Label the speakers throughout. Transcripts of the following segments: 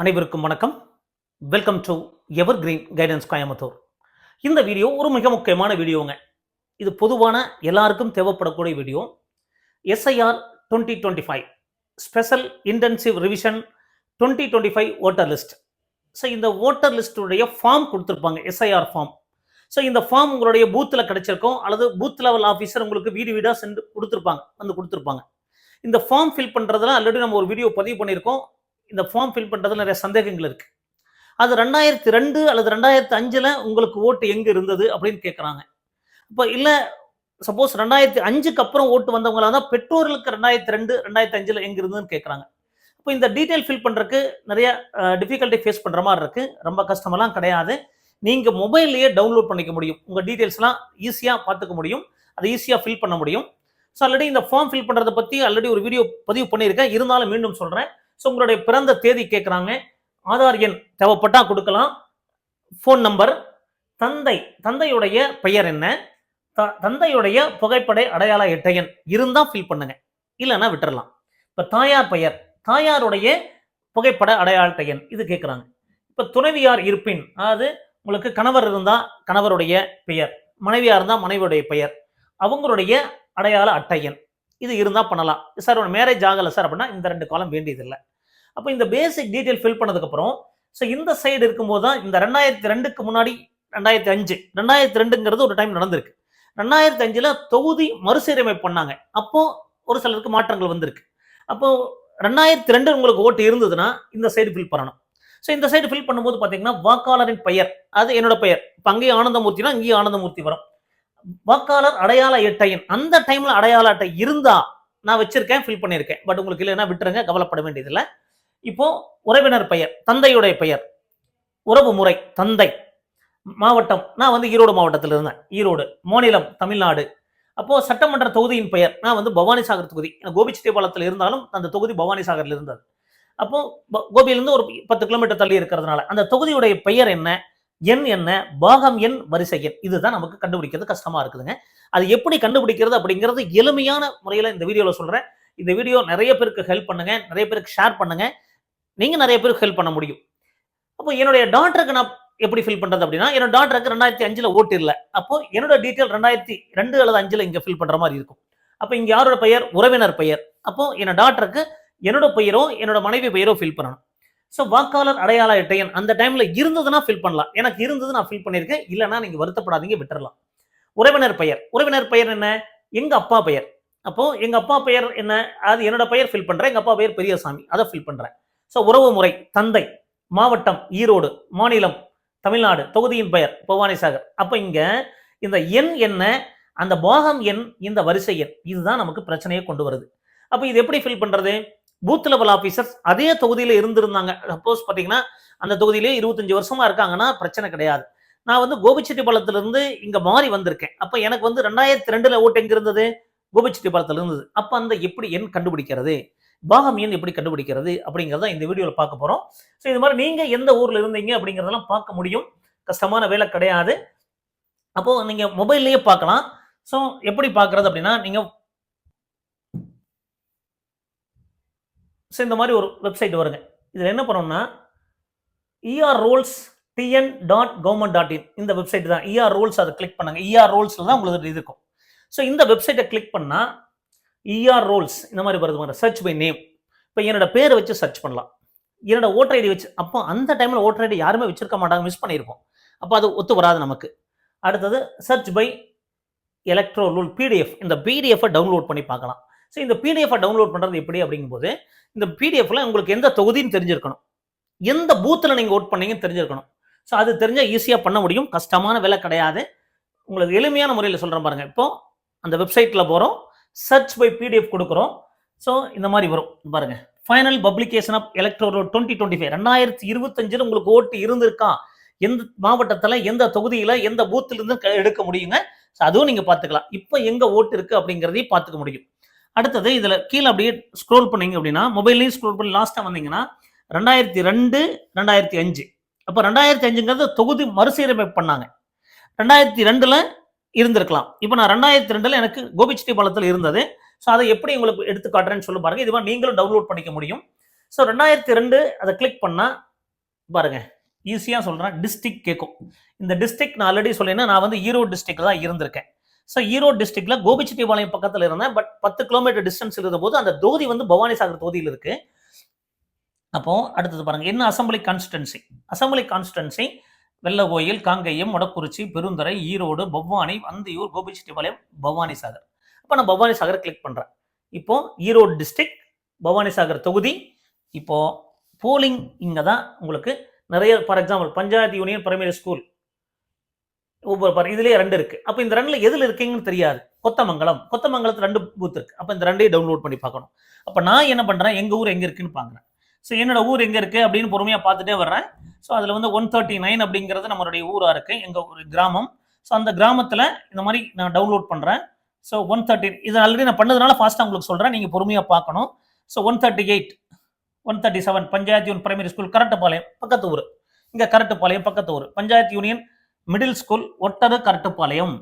Speaker 1: அனைவருக்கும் வணக்கம். Welcome to evergreen guidance Coimbatore இந்த வீடியோ ஒரு மிக முக்கியமான வீடியோங்க. இது பொதுவான எல்லாருக்கும் தேவைப்படக்கூடிய video. SIR twenty twenty five special intensive revision twenty twenty five voter list so இந்த ஓட்டர் லிஸ்ட்டுடைய ஃபார்ம் கொடுத்துருப்பாங்க எஸ்ஐஆர் ஃபார்ம் ஸோ இந்த ஃபார்ம் உங்களுடைய பூத்தில் கிடைச்சிருக்கும் அல்லது பூத் லெவல் ஆஃபீஸர் உங்களுக்கு வீடு வீடாக சென்று கொடுத்துருப்பாங்க வந்து கொடுத்துருப்பாங்க. இந்த ஃபார்ம் ஃபில் பண்ணுறதுலாம் ஆல்ரெடி நம்ம ஒரு வீடியோ பதிவு பண்ணியிருக்கோம். இந்த ஃபார்ம் ஃபில் பண்ணுறதுல நிறைய சந்தேகங்கள் இருக்குது அது ரெண்டாயிரத்தி ரெண்டு அல்லது ரெண்டாயிரத்தி அஞ்சில் உங்களுக்கு ஓட்டு எங்கே இருந்தது அப்படின்னு கேட்குறாங்க இப்போ இல்லை சப்போஸ் ரெண்டாயிரத்தி அஞ்சுக்கு அப்புறம் ஓட்டு வந்தவங்களா தான் பெற்றோர்களுக்கு ரெண்டாயிரத்தி ரெண்டு ரெண்டாயிரத்தி அஞ்சில் எங்கே இருந்ததுன்னு கேட்குறாங்க இப்போ இந்த டீட்டெயில் ஃபில் பண்ணுறதுக்கு நிறைய டிஃபிகல்ட்டி ஃபேஸ் பண்ணுற மாதிரி இருக்குது ரொம்ப கஷ்டமெல்லாம் கிடையாது. நீங்கள் மொபைல்லையே டவுன்லோட் பண்ணிக்க முடியும். உங்கள் டீட்டெயில்ஸ்லாம் ஈஸியாக பார்த்துக்க முடியும். அதை ஈஸியாக ஃபில் பண்ண முடியும். ஸோ ஆல்ரெடி இந்த ஃபார்ம் ஃபில் பண்ணுறதை பற்றி ஆல்ரெடி ஒரு வீடியோ பதிவு பண்ணியிருக்கேன். இருந்தாலும் மீண்டும் சொல்கிறேன் ஸோ உங்களுடைய பிறந்த தேதி கேட்குறாங்க ஆதார் எண் தேவைப்பட்டா கொடுக்கலாம். ஃபோன் நம்பர் தந்தை தந்தையுடைய பெயர் என்ன? த- தந்தையுடைய புகைப்பட அடையாள அட்டை எண் இருந்தால் ஃபில் பண்ணுங்க. இல்லைன்னா விட்டுறலாம். இப்போ தாயார் பெயர் தாயாருடைய புகைப்பட அடையாள அட்டை எண் இது கேட்குறாங்க இப்போ துணைவியார் இருப்பின் அதாவது உங்களுக்கு கணவர் இருந்தால் கணவருடைய பெயர் மனைவியாக இருந்தால் மனைவியுடைய பெயர் அவங்களுடைய அடையாள அட்டை எண் இது இருந்தால் பண்ணலாம். சார் மேரேஜ் ஆகலை சார் அப்படின்னா இந்த ரெண்டு காலம் வேண்டியதில்லை. அப்போ இந்த பேசிக் டீட்டெயில் ஃபில் பண்ணதுக்கப்புறம் ஸோ இந்த சைடு இருக்கும்போது தான் இந்த ரெண்டாயிரத்தி ரெண்டுக்கு முன்னாடி ரெண்டாயிரத்தி அஞ்சு ரெண்டாயிரத்தி ரெண்டுங்கிறது ஒரு டைம் நடந்திருக்கு. ரெண்டாயிரத்தி அஞ்சில் தொகுதி மறுசீரமைப்பு பண்ணாங்க. அப்போது ஒரு சிலருக்கு மாற்றங்கள் வந்திருக்கு. அப்போது ரெண்டாயிரத்தி ரெண்டு உங்களுக்கு ஓட்டு இருந்ததுன்னா இந்த சைடு ஃபில் பண்ணணும். ஸோ இந்த சைடு ஃபில் பண்ணும்போது பார்த்தீங்கன்னா வாக்காளரின் பெயர் அது என்னோட பெயர். இப்போ அங்கேயும் ஆனந்தமூர்த்தினா இங்கேயும் ஆனந்தமூர்த்தி வரும். வாக்காளர் அடையாள எட்டையன் அந்த டைமில் அடையாள அட்டை இருந்தால் நான் வச்சிருக்கேன் ஃபில் பண்ணியிருக்கேன். பட் உங்களுக்கு இல்லைன்னா விட்டுருங்க கவலைப்பட வேண்டியதில்லை. இப்போ உறவினர் பெயர் தந்தையுடைய பெயர் உறவு முறை தந்தை. மாவட்டம் நான் வந்து ஈரோடு மாவட்டத்தில் இருந்தேன். ஈரோடு மாநிலம் தமிழ்நாடு. அப்போ சட்டமன்ற தொகுதியின் பெயர் நான் வந்து பவானிசாகர் தொகுதி. எனக்கு இருந்தாலும் அந்த தொகுதி பவானிசாகரில் இருந்தது. அப்போ ப- கோபியிலிருந்து ஒரு பத்து கிலோமீட்டர் தள்ளி இருக்கிறதுனால அந்த தொகுதியுடைய பெயர் என்ன எண் என்ன பாகம் எண் வரிசை எண் இதுதான் நமக்கு கண்டுபிடிக்கிறது கஷ்டமா இருக்குதுங்க. அது எப்படி கண்டுபிடிக்கிறது அப்படிங்கிறது எளிமையான முறையில் இந்த வீடியோவில் சொல்றேன். இந்த வீடியோ நிறைய பேருக்கு ஹெல்ப் பண்ணுங்க நிறைய பேருக்கு ஷேர் பண்ணுங்க. நீங்க நிறைய பேருக்கு ஹெல்ப் பண்ண முடியும். அப்போ என்னுடைய டாக்டருக்கு நான் எப்படி ஃபில் பண்றது அப்படின்னா என்னோட டாக்டருக்கு ரெண்டாயிரத்தி அஞ்சுல ஓட்டு இல்லை. அப்போ என்னோட டீட்டெயில் ரெண்டாயிரத்தி ரெண்டு அல்லது அஞ்சுல இங்க ஃபில் பண்ற மாதிரி இருக்கும். அப்போ இங்க யாரோட பெயர்? உறவினர் பெயர். அப்போ என்னோட டாக்டருக்கு என்னோட பெயரோ என்னோட மனைவி பெயரோ ஃபில் பண்ணணும். ஸோ வாக்காளர் அடையாள அட்டையன் அந்த டைம்ல இருந்ததுன்னா ஃபில் பண்ணலாம். எனக்கு இருந்தது நான் ஃபில் பண்ணியிருக்கேன். இல்லைனா நீங்க வருத்தப்படாதீங்க விட்டுறலாம். உறவினர் பெயர். உறவினர் பெயர் என்ன? எங்க அப்பா பெயர். அப்போ எங்க அப்பா பெயர் என்ன? அது என்னோட பெயர் ஃபில் பண்றேன். எங்க அப்பா பெயர் பெரியசாமி. அதை ஃபில் பண்றேன். ஸோ உறவு முறை தந்தை மாவட்டம் ஈரோடு மாநிலம் தமிழ்நாடு தொகுதியின் பெயர் பவானிசாகர் அப்போ இங்கே இந்த எண் என்ன அந்த பாகம் எண் இந்த வரிசை எண் இதுதான் நமக்கு பிரச்சனையை கொண்டு வருது. அப்போ இது எப்படி ஃபில் பண்ணுறது பூத் லெவல் ஆஃபீஸர்ஸ் அதே தொகுதியில் இருந்திருந்தாங்க. சப்போஸ் பார்த்தீங்கன்னா அந்த தொகுதியிலே இருபத்தஞ்சு வருஷமா இருக்காங்கன்னா பிரச்சனை கிடையாது. நான் வந்து கோபிச்செட்டிப்பாளையத்திலிருந்து இங்கே மாறி வந்திருக்கேன். அப்போ எனக்கு வந்து ரெண்டாயிரத்தி ரெண்டில் ஓட்டு எங்கே இருந்தது? கோபிச்செட்டிப்பாளையத்தில் இருந்தது. அப்போ அந்த எப்படி எண் கண்டுபிடிக்கிறது? பாகாமியன் எப்படி கண்டுபிடிக்கிறது அப்படிங்கிறத இந்த வீடியோவில் பார்க்க போகிறோம் ஸோ இது மாதிரி நீங்கள் எந்த ஊரில் இருந்தீங்க அப்படிங்கிறதெல்லாம் பார்க்க முடியும். கஷ்டமான வேலை கிடையாது. அப்போது நீங்கள் மொபைல்லையே பார்க்கலாம். ஸோ எப்படி பார்க்குறது அப்படின்னா நீங்கள் ஸோ இந்த மாதிரி ஒரு வெப்சைட் வருங்க. இதில் என்ன பண்ணோம்னா ER rolls TN dot government dot in இந்த வெப்சைட் தான். இஆர் ரோல்ஸ் அதை கிளிக் பண்ணுங்க. இஆர் ரோல்ஸில் தான் உங்களுக்கு இது இருக்கும். ஸோ இந்த வெப்சைட்டை கிளிக் பண்ணால் இஆர் ரோல்ஸ் இந்த மாதிரி வருது மாதிரி சர்ச் பை நேம் இப்போ என்னோட பேரை வச்சு சர்ச் பண்ணலாம். என்னோட ஓட்டர் ஐடி வச்சு அப்போ அந்த டைமில் ஓட்டர் ஐடி யாருமே வச்சிருக்க மாட்டாங்க மிஸ் பண்ணியிருப்போம். அப்போ அது ஒத்து வராது நமக்கு. அடுத்தது search by electoral roll PDF இந்த பிடிஎஃபை டவுன்லோட் பண்ணி பார்க்கலாம். ஸோ இந்த பிடிஎஃபை டவுன்லோட் பண்ணுறது எப்படி அப்படிங்கும்போது இந்த பிடிஎஃப்ல உங்களுக்கு எந்த தொகுதின்னு தெரிஞ்சிருக்கணும். எந்த பூத்தில் நீங்கள் ஓட் பண்ணீங்கன்னு தெரிஞ்சிருக்கணும். ஸோ அது தெரிஞ்சால் ஈஸியாக பண்ண முடியும். கஷ்டமான வேலை கிடையாது. உங்களுக்கு எளிமையான முறையில் சொல்கிறேன் பாருங்கள் இப்போ அந்த வெப்சைட்டில் போகிறோம் சர்ச் பை பிடிஎஃப் கொடுக்குறோம். ஸோ இந்த மாதிரி வரும். பாருங்க. Final publication of electoral twenty twenty five ரெண்டாயிரத்தி இருபத்தஞ்சில் உங்களுக்கு ஓட்டு இருந்திருக்கா? எந்த மாவட்டத்தில் எந்த தொகுதியில் எந்த பூத்திலிருந்து எடுக்க முடியுங்க? ஸோ அதுவும் நீங்கள் பார்த்துக்கலாம். இப்போ எங்கே ஓட்டு இருக்குது அப்படிங்கிறதையும் பார்த்துக்க முடியும். அடுத்தது இதில் கீழே அப்படியே ஸ்க்ரோல் பண்ணீங்க அப்படின்னா மொபைல்லையும் ஸ்க்ரோல் பண்ணி லாஸ்ட்டாக வந்தீங்கன்னா ரெண்டாயிரத்தி ரெண்டு ரெண்டாயிரத்தி அஞ்சு. அப்போ ரெண்டாயிரத்தி அஞ்சுங்கிறது தொகுதி மறுசீரமைப்பு பண்ணாங்க. ரெண்டாயிரத்தி ரெண்டில் இருந்திருக்கலாம். இப்போ நான் ரெண்டாயிரத்தி ரெண்டில் எனக்கு கோபிச்செட்டிப்பாளையத்தில் இருந்தது. ஸோ அதை எப்படி உங்களுக்கு எடுத்து காட்டுறேன்னு சொல்லி பாருங்கள் இது மாதிரி நீங்களும் டவுன்லோட் பண்ணிக்க முடியும். ஸோ ரெண்டாயிரத்தி ரெண்டு அதை கிளிக் பண்ணால் பாருங்கள் ஈஸியாக சொல்கிறேன் டிஸ்ட்ரிக் கேட்கும் இந்த டிஸ்ட்ரிக்ட் நான் ஆல்ரெடி சொல்லினா நான் வந்து ஈரோடு டிஸ்ட்ரிக்டில் தான் இருந்திருக்கேன். ஸோ ஈரோடு டிஸ்ட்ரிக்ட்ல கோபிச்செட்டிபாளையம் பக்கத்தில் இருந்தேன். பட் பத்து கிலோமீட்டர் டிஸ்டன்ஸ் இருந்தபோது அந்த தொகுதி வந்து பவானி சாகர் தொகுதியில் இருக்கு. அப்போது அடுத்தது பாருங்கள் என்ன assembly constancy assembly constancy Vellakoil Kangeyam Vadakurichi Perundurai Erode Bhavani Anthiyur Gobichettipalayam Bhavani Sagar. இப்போ நான் பவானி சாகர் கிளிக் பண்ணுறேன் இப்போ ஈரோடு டிஸ்ட்ரிக்ட் பவானி சாகர் தொகுதி. இப்போ போலிங் இங்கே தான் உங்களுக்கு நிறைய for example panchayat union primary school ஒவ்வொரு பாரு இதுலேயே ரெண்டு இருக்குது அப்போ இந்த ரெண்டில் எதில் இருக்கீங்கன்னு தெரியாது. கொத்தமங்கலம். கொத்தமங்கலத்தில் ரெண்டு பூத் இருக்குது அப்போ இந்த ரெண்டையும் டவுன்லோட் பண்ணி பார்க்கணும். அப்போ நான் என்ன பண்ணுறேன் எங்கள் ஊர் எங்கே இருக்குன்னு பார்க்குறேன். ஸோ என்னோட ஊர் எங்கே இருக்கு அப்படின்னு பொறுமையாக பார்த்துட்டே வர்றேன். ஸோ அதில் வந்து ஒன் தேர்ட்டி நைன் அப்படிங்கிறது நம்மளுடைய ஊராக இருக்கு. எங்கள் ஒரு கிராமம். ஸோ அந்த கிராமத்தில் இந்த மாதிரி நான் டவுன்லோட் பண்ணுறேன் ஸோ ஒன் தேர்ட்டி இது ஆல்ரெடி நான் பண்ணதுனால ஃபாஸ்ட்டாக உங்களுக்கு சொல்கிறேன் நீங்கள் பொறுமையாக பார்க்கணும். So one thirty eight one thirty seven panchayat union primary school Karattupalayam பக்கத்து ஊர். இங்கே கரட்டுப்பாளையம் பக்கத்து ஊர். Panchayat union middle school Ottaru Karattupalayam.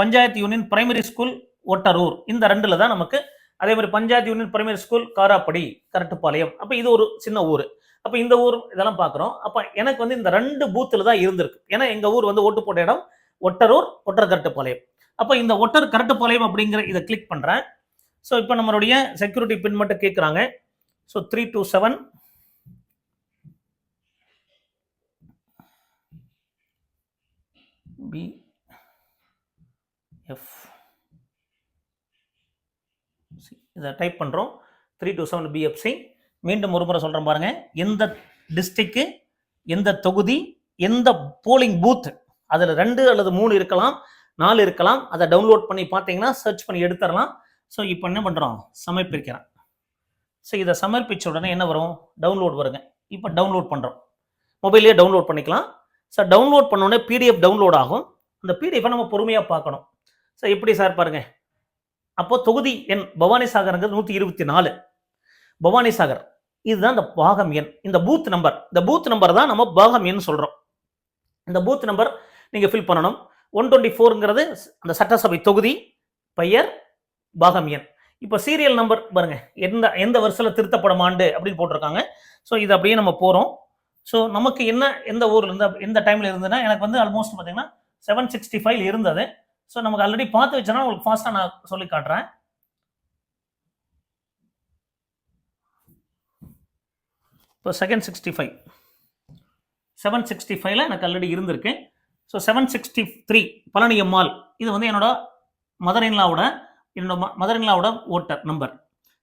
Speaker 1: Panchayat union primary school Ottarur. இந்த ரெண்டில் தான் நமக்கு அதே மாதிரி panchayat union primary school Karappadi Karattupalayam. அப்போ இது ஒரு சின்ன ஊர். அப்போ இந்த ஊர் இதெல்லாம் பார்க்குறோம் அப்போ எனக்கு வந்து இந்த ரெண்டு பூத்தில் தான் இருந்திருக்கு. ஏன்னா எங்கள் ஊர் வந்து ஓட்டு போட்ட இடம் ஒட்டரூர் ஒட்டர் கரட்டுப்பாளையம். அப்போ இந்த ஒட்டர் கரட்டுப்பாளையம் அப்படிங்கிற இதை கிளிக் பண்ணுறேன் ஸோ இப்போ நம்மளுடைய செக்யூரிட்டி பின் மட்டும் கேட்குறாங்க so three two seven P F இதை டைப் பண்ணுறோம் த்ரீ டூ செவன் பிஎஃப்சி மீண்டும் ஒரு முறை சொல்கிறேன் பாருங்கள் எந்த டிஸ்ட்ரிக்கு எந்த தொகுதி எந்த போலிங் பூத் அதில் ரெண்டு அல்லது மூணு இருக்கலாம் நாலு இருக்கலாம். அதை டவுன்லோட் பண்ணி பார்த்தீங்கன்னா சர்ச் பண்ணி எடுத்துடலாம். ஸோ இப்போ என்ன பண்ணுறோம் சமர்ப்பிக்கிறேன். ஸோ இதை சமர்ப்பிச்ச உடனே என்ன வரும்? டவுன்லோட் வருங்க. இப்போ டவுன்லோட் பண்ணுறோம் மொபைல்லே டவுன்லோட் பண்ணிக்கலாம். ஸோ டவுன்லோட் பண்ணோடனே பிடிஎஃப் டவுன்லோட் ஆகும். அந்த பிடிஎஃபை நம்ம பொறுமையாக பார்க்கணும். ஸோ எப்படி சார் பாருங்கள் அப்போ தொகுதி எண் பவானி சாகர்ங்கிறது நூற்றி இருபத்தி நாலு. பவானி சாகர். இதுதான் இந்த பாகம் எண். இந்த பூத் நம்பர் இந்த பூத் நம்பர் தான் நம்ம பாகம் எண் சொல்கிறோம் இந்த பூத் நம்பர் நீங்கள் ஃபில் பண்ணணும். ஒன் டுவெண்ட்டி ஃபோருங்கிறது அந்த சட்டசபை தொகுதி பெயர் பாகம் எண். இப்போ சீரியல் நம்பர் பாருங்க. எந்த எந்த வருஷத்தில் திருத்தப்படும் ஆண்டு அப்படின்னு போட்டிருக்காங்க. ஸோ இது அப்படியே நம்ம போகிறோம் ஸோ நமக்கு என்ன எந்த ஊர்ல இருந்து எந்த டைம்ல இருந்ததுன்னா எனக்கு வந்து ஆல்மோஸ்ட் பார்த்தீங்கன்னா செவன் சிக்ஸ்டி ஃபைவ் இருந்தது. ஸோ நமக்கு ஆல்ரெடி பார்த்து வச்சனா உங்களுக்கு ஃபாஸ்ட்டாக நான் சொல்லி காட்டுறேன். இப்போ second sixty five seven sixty ஃபைவ்ல எனக்கு ஆல்ரெடி இருந்திருக்கு. So seven sixty three Palani Ammal இது வந்து என்னோட மதர் இன்லாவோட என்னோட mother இன்லாவோட voter number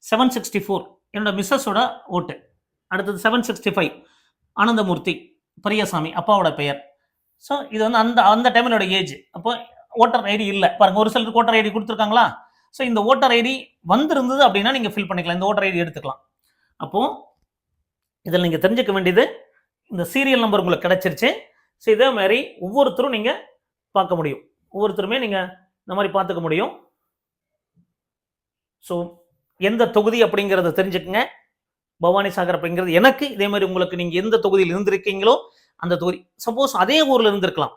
Speaker 1: seven sixty four என்னோட மிஸ்ஸஸோட ஓட்டு. அடுத்தது seven sixty five Anandamoorthy Periyasamy அப்பாவோட பெயர். ஸோ இது வந்து அந்த அந்த டைமிலோட ஏஜ் அப்போ ஓட்டர் ஐடி இல்லை. பாருங்க ஒரு சிலருக்கு ஓட்டர் ஐடி கொடுத்துருக்காங்களா? ஸோ இந்த ஓட்டர் ஐடி வந்திருந்தது அப்படின்னா நீங்கள் ஃபில் பண்ணிக்கலாம். இந்த ஓட்டர் ஐடி எடுத்துக்கலாம். அப்போது இதில் நீங்கள் தெரிஞ்சுக்க வேண்டியது இந்த சீரியல் நம்பர் உங்களுக்கு கிடச்சிருச்சு. ஸோ இதே மாதிரி ஒவ்வொருத்தரும் நீங்கள் பார்க்க முடியும். ஒவ்வொருத்தருமே நீங்கள் இந்த மாதிரி பார்த்துக்க முடியும். ஸோ எந்த தொகுதி அப்படிங்கிறத தெரிஞ்சுக்கங்க. பவானி சாகர் அப்படிங்கிறது எனக்கு இதே மாதிரி உங்களுக்கு நீங்கள் எந்த தொகுதியில் இருந்திருக்கீங்களோ அந்த தொகுதி சப்போஸ் அதே ஊரில் இருந்திருக்கலாம்.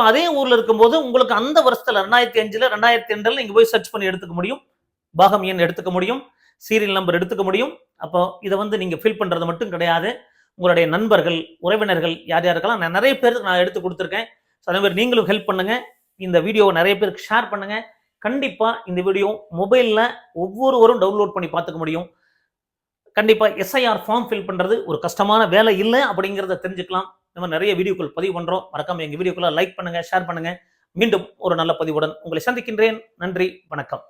Speaker 1: இப்போ அதே ஊரில் இருக்கும்போது உங்களுக்கு அந்த வருஷத்தில் ரெண்டாயிரத்தி அஞ்சில் ரெண்டாயிரத்தி ரெண்டில் நீங்கள் போய் சர்ச் பண்ணி எடுத்துக்க முடியும். பாகம் எண் எடுத்துக்க முடியும். சீரியல் நம்பர் எடுத்துக்க முடியும். அப்போ இதை வந்து நீங்கள் ஃபில் பண்ணுறது மட்டும் கிடையாது. உங்களுடைய நண்பர்கள் உறவினர்கள் யார் யாருக்கெல்லாம் நான் நிறைய பேருக்கு நான் எடுத்து கொடுத்துருக்கேன். ஸோ அதே மாதிரி நீங்களும் ஹெல்ப் பண்ணுங்க. இந்த வீடியோவை நிறைய பேருக்கு ஷேர் பண்ணுங்கள் கண்டிப்பாக இந்த வீடியோ மொபைலில் ஒவ்வொருவரும் டவுன்லோட் பண்ணி பார்த்துக்க முடியும். கண்டிப்பாக எஸ்ஐஆர் ஃபார்ம் ஃபில் பண்ணுறது ஒரு கஷ்டமான வேலை இல்லை அப்படிங்கிறத தெரிஞ்சுக்கலாம். இந்த மாதிரி நிறைய வீடியோக்கள் பதிவு பண்ணுறோம் மறக்காம எங்கள் வீடியோக்களை லைக் பண்ணுங்கள் ஷேர் பண்ணுங்கள் மீண்டும் ஒரு நல்ல பதிவுடன் உங்களை சந்திக்கின்றேன். நன்றி வணக்கம்.